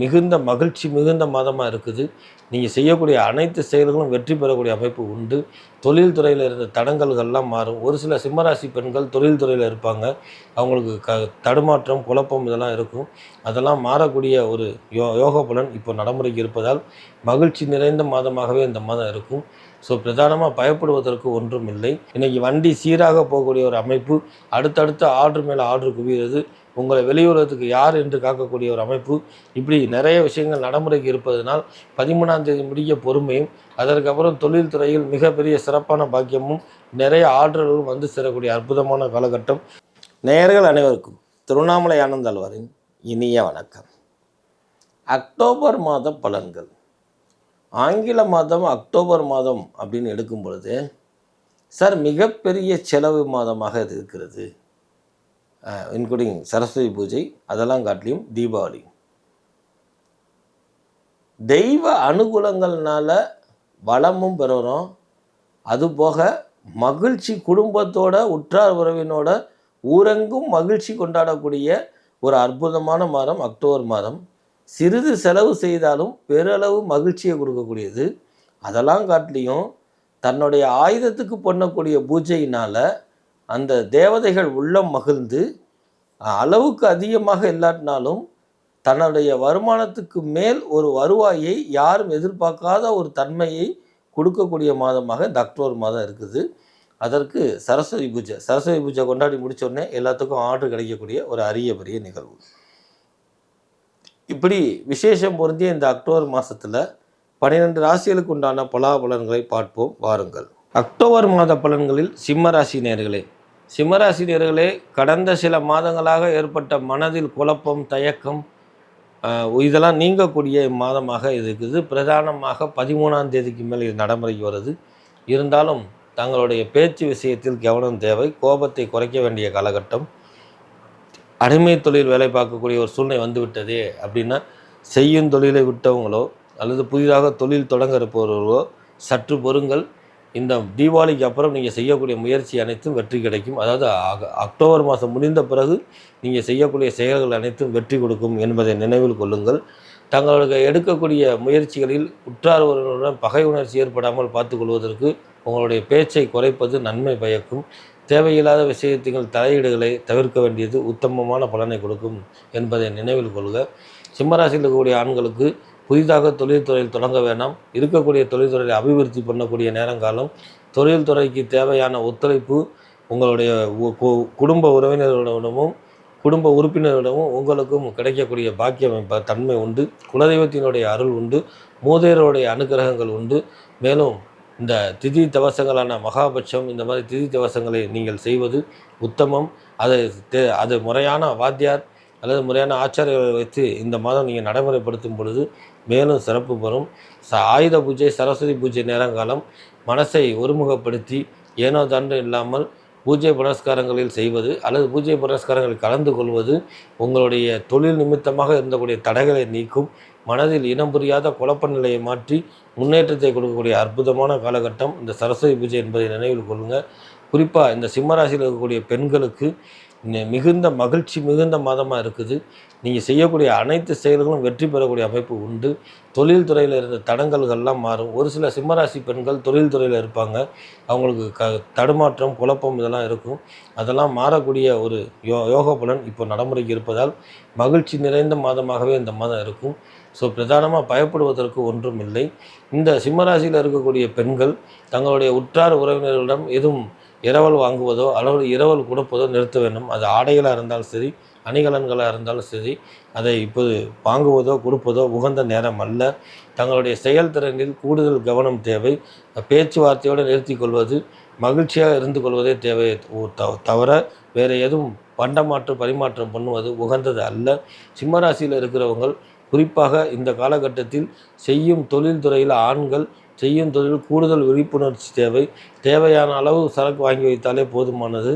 மிகுந்த மகிழ்ச்சி மிகுந்த மாதமாக இருக்குது. நீங்கள் செய்யக்கூடிய அனைத்து செயல்களும் வெற்றி பெறக்கூடிய அமைப்பு உண்டு. தொழில் துறையில் இருந்த தடங்கல்கள்லாம் மாறும். ஒரு சில சிம்மராசி பெண்கள் தொழில் துறையில் இருப்பாங்க. அவங்களுக்கு க தடுமாற்றம் குழப்பம் இதெல்லாம் இருக்கும். அதெல்லாம் மாறக்கூடிய ஒரு யோ யோக பலன் இப்போ நடைமுறைக்கு இருப்பதால் மகிழ்ச்சி நிறைந்த மாதமாகவே இந்த மாதம் இருக்கும். ஸோ பிரதானமாக பயப்படுவதற்கு ஒன்றும் இல்லை. இன்றைக்கி வண்டி சீராக போகக்கூடிய ஒரு அமைப்பு. அடுத்தடுத்த ஆர்டர் மேலே ஆர்டர் குவிகிறது. உங்களை வெளியுறவுக்கு யார் என்று காக்கக்கூடிய ஒரு அமைப்பு. இப்படி நிறைய விஷயங்கள் நடைமுறைக்கு இருப்பதனால் பதிமூணாம் தேதி முடிய பொறுமையும் அதற்கப்புறம் தொழில்துறையில் மிகப்பெரிய சிறப்பான பாக்கியமும் நிறைய ஆர்டர்களும் வந்து சேரக்கூடிய அற்புதமான காலகட்டம். நேயர்கள் அனைவருக்கும் திருவண்ணாமலை ஆனந்தாழ்வாரின் இனிய வணக்கம். அக்டோபர் மாத பலன்கள். ஆங்கில மாதம் அக்டோபர் மாதம் அப்படின்னு எடுக்கும் பொழுது சார் மிகப்பெரிய செலவு மாதமாக இது இருக்கிறது. இன்க்ளூடிங் சரஸ்வதி பூஜை அதெல்லாம் காட்டிலையும் தீபாவளி. தெய்வ அனுகூலங்கள்னால வளமும் பெறுகிறோம் அதுபோக மகிழ்ச்சி குடும்பத்தோட உற்றார் உறவினோட ஊரெங்கும் மகிழ்ச்சி கொண்டாடக்கூடிய ஒரு அற்புதமான மாதம் அக்டோபர் மாதம். சிறிது செலவு செய்தாலும் பெருளவு மகிழ்ச்சியை கொடுக்கக்கூடியது. அதெல்லாம் காட்டிலையும் தன்னுடைய ஆயுதத்துக்கு பண்ணக்கூடிய பூஜையினால் அந்த தேவதைகள் உள்ளம் மகிழ்ந்து அளவுக்கு அதிகமாக இல்லாட்டினாலும் தன்னுடைய வருமானத்துக்கு மேல் ஒரு வருவாயை யாரும் எதிர்பார்க்காத ஒரு தன்மையை கொடுக்கக்கூடிய மாதமாக இந்த அக்டோபர் மாதம் இருக்குது. அதற்கு சரஸ்வதி பூஜை சரஸ்வதி பூஜை கொண்டாடி முடித்தோடனே எல்லாத்துக்கும் ஆர்டர் கிடைக்கக்கூடிய ஒரு அரிய பெரிய நிகழ்வு. இப்படி விசேஷம் பொருந்திய இந்த அக்டோபர் மாதத்தில் பன்னிரெண்டு ராசிகளுக்கு உண்டான பலாபலன்களை பார்ப்போம். வாருங்கள். அக்டோபர் மாத பலன்களில் சிம்மராசி நேர்களே சிம்மராசி நேர்களே கடந்த சில மாதங்களாக ஏற்பட்ட மனதில் குழப்பம் தயக்கம் இதெல்லாம் நீங்கக்கூடிய மாதமாக இருக்குது. பிரதானமாக பதிமூணாம் தேதிக்கு மேல் இது நடைமுறைக்கு வருது இருந்தாலும் தங்களுடைய பேச்சு விஷயத்தில் கவனம் தேவை கோபத்தை குறைக்க வேண்டிய காலகட்டம். அடிமை தொழில் வேலை பார்க்கக்கூடிய ஒரு சூழ்நிலை வந்துவிட்டதே அப்படின்னா செய்யும் தொழிலை விட்டவங்களோ அல்லது புதிதாக தொழில் தொடங்க இருப்பவர்களோ சற்று பொறுங்கள். இந்த தீபாவளிக்கு அப்புறம் நீங்கள் செய்யக்கூடிய முயற்சி அனைத்தும் வெற்றி கிடைக்கும். அதாவது அக்டோபர் மாதம் முடிந்த பிறகு நீங்கள் செய்யக்கூடிய செயல்கள் அனைத்தும் வெற்றி கொடுக்கும் என்பதை நினைவில் கொள்ளுங்கள். தங்களுக்கு எடுக்கக்கூடிய முயற்சிகளில் உற்றார் ஒருவருடன் பகை உணர்ச்சி ஏற்படாமல் பார்த்துக்கொள்வதற்கு உங்களுடைய பேச்சை குறைப்பது நன்மை பயக்கும். தேவையில்லாத விஷயத்தின் தலையீடுகளை தவிர்க்க வேண்டியது உத்தமமான பலனை கொடுக்கும் என்பதை நினைவில் கொள்க. சிம்மராசியில் இருக்கக்கூடிய ஆண்களுக்கு புதிதாக தொழில்துறையில் தொடங்க வேண்டாம் இருக்கக்கூடிய தொழில்துறையை அபிவிருத்தி பண்ணக்கூடிய நேரங்காலம் தொழில்துறைக்கு தேவையான ஒத்துழைப்பு உங்களுடைய உ- கு- குடும்ப உறவினர்களிடமும் குடும்ப உறுப்பினர்களிடமும் உங்களுக்கும் கிடைக்கக்கூடிய பாக்கியம் ப- தன்மை உண்டு. குலதெய்வத்தினுடைய அருள் உண்டு. மூதையருடைய அனுக்கிரகங்கள் உண்டு. மேலும் இந்த திதி தவசங்களான மகாபட்சம் இந்த மாதிரி திதி தவசங்களை நீங்கள் செய்வது உத்தமம். அதை தே- அது முறையான வாத்தியார் அல்லது முறையான ஆச்சாரியர்களை வைத்து இந்த மாதம் நீங்கள் நடைமுறைப்படுத்தும் பொழுது மேலும் சிறப்பு பெறும். ச ஆயுத பூஜை சரஸ்வதி பூஜை நேரங்காலம் மனசை ஒருமுகப்படுத்தி ஏனோ தாண்டு இல்லாமல் பூஜை புரஸ்காரங்களில் செய்வது அல்லது பூஜை புரஸ்காரங்களில் கலந்து கொள்வது உங்களுடைய தொழில் நிமித்தமாக இருந்தக்கூடிய தடைகளை நீக்கும். மனதில் இனம் புரியாத குழப்ப நிலையை மாற்றி முன்னேற்றத்தை கொடுக்கக்கூடிய அற்புதமான காலகட்டம் இந்த சரஸ்வதி பூஜை என்பதை நினைவில் கொள்ளுங்கள் குறிப்பாக இந்த சிம்மராசியில் இருக்கக்கூடிய பெண்களுக்கு மிகுந்த மகிழ்ச்சி மிகுந்த மாதமாக இருக்குது. நீங்கள் செய்யக்கூடிய அனைத்து செயல்களும் வெற்றி பெறக்கூடிய அமைப்பு உண்டு. தொழில் துறையில் இருந்த தடங்கல்கள்லாம் மாறும். ஒரு சில சிம்மராசி பெண்கள் தொழில் துறையில் இருப்பாங்க. அவங்களுக்கு க தடுமாற்றம் குழப்பம் இதெல்லாம் இருக்கும். அதெல்லாம் மாறக்கூடிய ஒரு யோ யோக பலன் இப்போ நடைமுறைக்கு இருப்பதால் மகிழ்ச்சி நிறைந்த மாதமாகவே இந்த மாதம் இருக்கும். ஸோ பிரதானமாக பயப்படுவதற்கு ஒன்றும் இல்லை. இந்த சிம்மராசியில் இருக்கக்கூடிய பெண்கள் தங்களுடைய உற்றார் உறவினர்களிடம் எதுவும் இரவல் வாங்குவதோ அல்லது இரவல் கொடுப்பதோ நிறுத்த வேண்டும். அது ஆடைகளாக இருந்தாலும் சரி அணிகலன்களாக இருந்தாலும் சரி அதை இப்போது வாங்குவதோ கொடுப்பதோ உகந்த நேரம் அல்ல. தங்களுடைய செயல்திறனில் கூடுதல் கவனம் தேவை. பேச்சுவார்த்தையோடு நிறுத்தி கொள்வது மகிழ்ச்சியாக இருந்து கொள்வதே தேவை. த- தவிர வேறு எதுவும் பண்டமாற்று பரிமாற்றம் பண்ணுவது உகந்தது அல்ல. சிம்மராசியில் இருக்கிறவங்க குறிப்பாக இந்த காலகட்டத்தில் செய்யும் தொழில் துறையில் ஆண்கள் செய்யும் தொழில் கூடுதல் விழிப்புணர்ச்சி தேவை. தேவையான அளவு சரக்கு வாங்கி வைத்தாலே போதுமானது.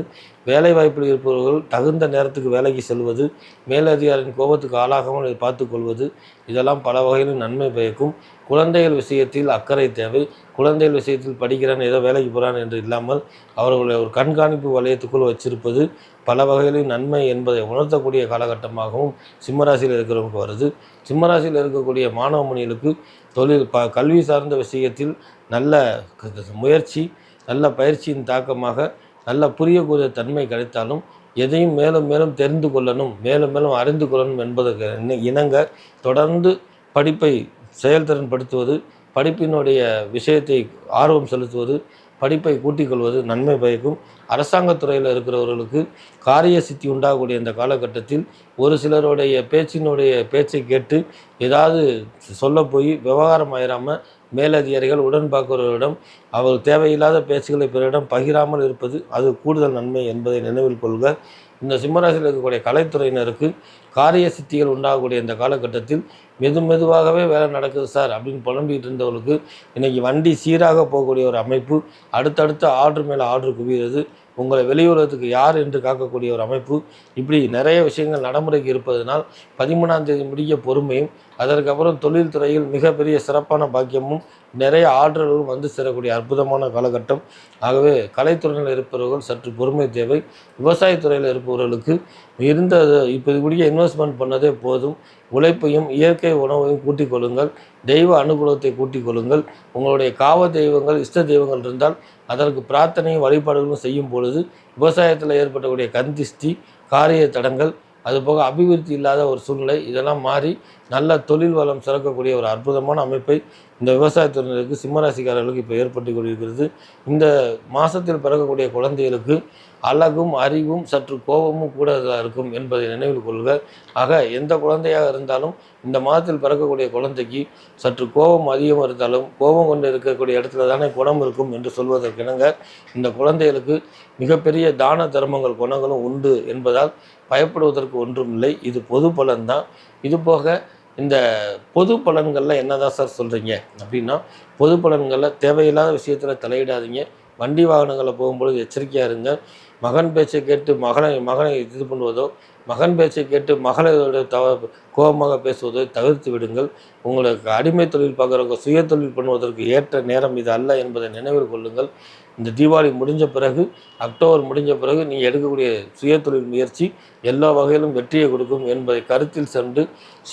வேலை வாய்ப்பில் இருப்பவர்கள் தகுந்த நேரத்துக்கு வேலைக்கு செல்வது மேலதிகாரியின் கோபத்துக்கு ஆளாகாமல் பார்த்துக்கொள்வது இதெல்லாம் பல வகையிலும் நன்மை பயக்கும். குழந்தைகள் விஷயத்தில் அக்கறை தேவை. குழந்தைகள் விஷயத்தில் படிக்கிறான் ஏதோ வேலைக்கு போகிறான் என்று இல்லாமல் அவர்களை ஒரு கண்காணிப்பு வலயத்துக்குள் வச்சிருப்பது பல வகையிலும் நன்மை என்பதை உணர்த்தக்கூடிய காலகட்டமாகவும் சிம்மராசியில் இருக்கிறவங்க வருது. சிம்மராசியில் இருக்கக்கூடிய மாணவ மணிகளுக்கு தொழில் ப கல்வி சார்ந்த விஷயத்தில் நல்ல முயற்சி நல்ல பயிற்சியின் தாக்கமாக நல்ல புரியக்கூடிய தன்மை கிடைத்தாலும் எதையும் மேலும் மேலும் தெரிந்து கொள்ளணும் மேலும் மேலும் அறிந்து கொள்ளணும் என்பதற்கு இணங்க தொடர்ந்து படிப்பை செயல்திறன் படுத்துவது படிப்பினுடைய விஷயத்தை ஆர்வம் செலுத்துவது படிப்பை கூட்டிக் கொள்வது நன்மை பயக்கும். அரசாங்கத் துறையில் இருக்கிறவர்களுக்கு காரிய சித்தி உண்டாகக்கூடிய இந்த காலகட்டத்தில் ஒரு சிலருடைய பேச்சினுடைய பேச்சை கேட்டு ஏதாவது சொல்ல போய் விவகாரம் ஆயிராமல் மேலதிகாரிகள் உடன் அவர் தேவையில்லாத பேச்சுகளை பிறரிடம் பகிராமல் இருப்பது அது கூடுதல் நன்மை என்பதை நினைவில் கொள்க. இந்த சிம்மராசியில் இருக்கக்கூடிய கலைத்துறையினருக்கு காரிய சித்திகள் உண்டாகக்கூடிய இந்த காலகட்டத்தில் மெது மெதுவாகவே வேலை நடக்குது சார் அப்படின்னு புலம்பிகிட்டு இருந்தவர்களுக்கு இன்றைக்கி வண்டி சீராக போகக்கூடிய ஒரு அமைப்பு அடுத்தடுத்த ஆர்டர் மேலே ஆர்டர் குவிகிறது. உங்களை வெளியுலகத்துக்கு யார் என்று காக்கக்கூடிய ஒரு அமைப்பு. இப்படி நிறைய விஷயங்கள் நடைமுறைக்கு இருப்பதனால் பதிமூணாம் தேதி முடிய பொறுமையும் அதற்கப்புறம் தொழில் துறையில் மிகப்பெரிய சிறப்பான பாக்கியமும் நிறைய ஆற்றல்கள் வந்து சேரக்கூடிய அற்புதமான காலகட்டம். ஆகவே கலைத்துறையில் இருப்பவர்கள் சற்று பொறுமை தேவை. விவசாயத்துறையில் இருப்பவர்களுக்கு இருந்த இப்போ கூடிய இன்வெஸ்ட்மெண்ட் பண்ணதே போதும். உழைப்பையும் இயற்கை உணவையும் கூட்டிக் கொள்ளுங்கள். தெய்வ அனுகூலத்தை கூட்டிக் கொள்ளுங்கள். உங்களுடைய காவ தெய்வங்கள் இஷ்ட தெய்வங்கள் இருந்தால் அதற்கு பிரார்த்தனையும் வழிபாடுகளும் செய்யும் பொழுது விவசாயத்தில் ஏற்படக்கூடிய கந்திஷ்டி காரிய தடங்கள் அதுபோக அபிவிருத்தி இல்லாத ஒரு சூழ்நிலை இதெல்லாம் மாறி நல்ல தொழில் வளம் சிறக்கக்கூடிய ஒரு அற்புதமான அமைப்பை இந்த விவசாயத்துறையினருக்கு சிம்மராசிக்காரர்களுக்கு இப்போ ஏற்பட்டு கொண்டிருக்கிறது. இந்த மாதத்தில் பிறக்கக்கூடிய குழந்தைகளுக்கு அழகும் அறிவும் சற்று கோபமும் கூட இருக்கும் என்பதை நினைவில் கொள்க. ஆக எந்த குழந்தையாக இருந்தாலும் இந்த மாதத்தில் பிறக்கக்கூடிய குழந்தைக்கு சற்று கோபம் அதிகம் இருந்தாலும் கோபம் கொண்டு இருக்கக்கூடிய இடத்துல தானே குணம் இருக்கும் என்று சொல்வதற்கிணங்க இந்த குழந்தைகளுக்கு மிகப்பெரிய தான தர்மங்கள் குணங்களும் உண்டு என்பதால் பயப்படுவதற்கு ஒன்றும் இல்லை. இது பொது பலன்தான். இதுபோக இந்த பொது பலன்களில் என்னதான் சார் சொல்கிறீங்க அப்படின்னா பொது பலன்களில் தேவையில்லாத விஷயத்தில் தலையிடாதீங்க. வண்டி வாகனங்களில் போகும்பொழுது எச்சரிக்கையாக இருங்க. மகன் பேச்சை கேட்டு மகனை மகனை இது பண்ணுவதோ மகன் பேச்சை கேட்டு மகளோட தவ கோபமாக பேசுவதை தவிர்த்து விடுங்கள். உங்களுக்கு அடிமை தொழில் பார்க்குறவங்க சுய தொழில் பண்ணுவதற்கு ஏற்ற நேரம் இது அல்ல என்பதை நினைவில் கொள்ளுங்கள். இந்த தீபாவளி முடிஞ்ச பிறகு அக்டோபர் முடிஞ்ச பிறகு நீங்கள் எடுக்கக்கூடிய சுயதொழில் முயற்சி எல்லா வகையிலும் வெற்றியை கொடுக்கும் என்பதை கருத்தில் சென்று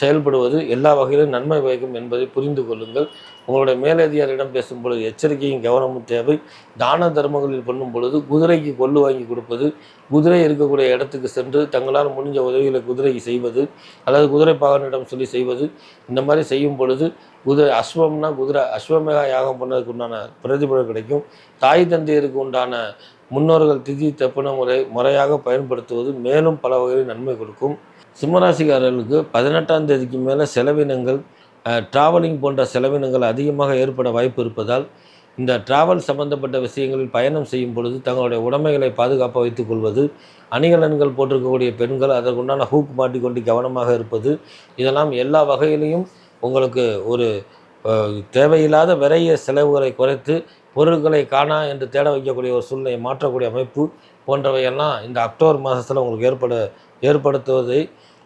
செயல்படுவது எல்லா வகையிலும் நன்மை பயக்கும் என்பதை புரிந்து கொள்ளுங்கள். உங்களுடைய மேலதிகாரியிடம் பேசும் பொழுது எச்சரிக்கையும் கவனமும் தேவை. தான தர்மங்களில் பண்ணும் பொழுது குதிரைக்கு கொள்ளு வாங்கி கொடுப்பது குதிரை இருக்கக்கூடிய இடத்துக்கு சென்று தங்களால் முடிஞ்ச உதவிகளை குதிரைக்கு செய்வது அல்லது குதிரை பாகனிடம் சொல்லி செய்வது. இந்த மாதிரி செய்யும் பொழுது குதிரை அஸ்வம்னா குதிரை அஸ்வமேகா யாகம் பண்ணதுக்கு உண்டான பிரதிபலன் கிடைக்கும். தாய் தந்தையருக்கு உண்டான முன்னோர்கள் திதி தப்புன முறை முறையாக பயன்படுத்துவது மேலும் பல வகையில் நன்மை கொடுக்கும். சிம்மராசிக்காரர்களுக்கு பதினெட்டாம் தேதிக்கு மேலே செலவினங்கள் ட்ராவலிங் போன்ற செலவினங்கள் அதிகமாக ஏற்பட வாய்ப்பு இருப்பதால் இந்த டிராவல் சம்பந்தப்பட்ட விஷயங்களில் பயணம் செய்யும் பொழுது தங்களுடைய உடைமைகளை பாதுகாப்பாக வைத்துக் கொள்வது அணிகலன்கள் போட்டிருக்கக்கூடிய பெண்கள் அதற்குண்டான ஹூக் மாட்டிக்கொண்டு கவனமாக இருப்பது இதெல்லாம் எல்லா வகையிலையும் உங்களுக்கு ஒரு தேவையில்லாத விரைய செலவுகளை குறைத்து பொருட்களை காணா என்று தேட வைக்கக்கூடிய ஒரு சூழ்நிலையை மாற்றக்கூடிய அமைப்பு போன்றவையெல்லாம் இந்த அக்டோபர் மாதத்தில் உங்களுக்கு ஏற்பட ஏற்படுத்துவதை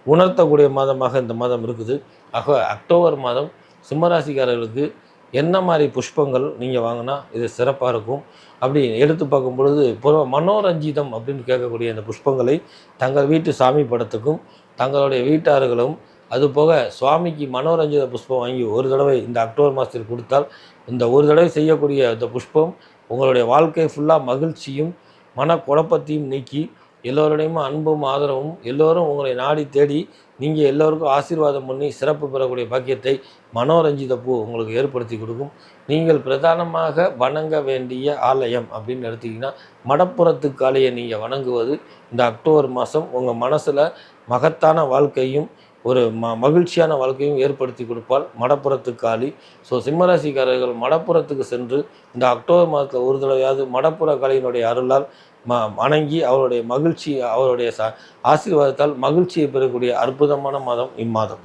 உணர்த்தக்கூடிய மாதமாக இந்த மாதம் இருக்குது. ஆக அக்டோபர் மாதம் சிம்மராசிக்காரர்களுக்கு என்ன மாதிரி புஷ்பங்கள் நீங்கள் வாங்கினா இது சிறப்பாக இருக்கும்? அப்படி எடுத்து பார்க்கும் பொழுது பொதுவா மனோரஞ்சிதம் அப்படின்னு கேட்கக்கூடிய இந்த புஷ்பங்களை தங்கள் வீட்டு சாமி படத்துக்கும் தங்களுடைய வீட்டார்களும் அதுபோக சுவாமிக்கு மனோரஞ்சித புஷ்பம் வாங்கி ஒரு தடவை இந்த அக்டோபர் மாதத்தில் கொடுத்தால் இந்த ஒரு தடவை செய்யக்கூடிய இந்த புஷ்பம் உங்களுடைய வாழ்க்கை ஃபுல்லாக மகிழ்ச்சியும் மனக்குழப்பத்தையும் நீக்கி எல்லோருடையும் அன்பும் ஆதரவும் எல்லோரும் உங்களை நாடி தேடி நீங்கள் எல்லோருக்கும் ஆசீர்வாதம் பண்ணி சிறப்பு பெறக்கூடிய பாக்கியத்தை மனோரஞ்சித பூ உங்களுக்கு ஏற்படுத்தி கொடுக்கும். நீங்கள் பிரதானமாக வணங்க வேண்டிய ஆலயம் அப்படின்னு எடுத்தீங்கன்னா மடப்புறத்து காளியை நீங்கள் வணங்குவது இந்த அக்டோபர் மாதம் உங்கள் மனசில் மகத்தான வாழ்க்கையும் ஒரு ம மகிழ்ச்சியான வாழ்க்கையும் ஏற்படுத்தி கொடுப்பால் மடப்புறத்து காளி ஸோ சிம்மராசிக்காரர்கள் மடப்புறத்துக்கு சென்று இந்த அக்டோபர் மாதத்தில் ஒரு தடவையாவது மடப்புற காளியினுடைய அருளால் ம வணங்கி அவருடைய மகிழ்ச்சி அவருடைய ச ஆசீர்வாதத்தால் மகிழ்ச்சியை பெறக்கூடிய அற்புதமான மாதம் இம்மாதம்.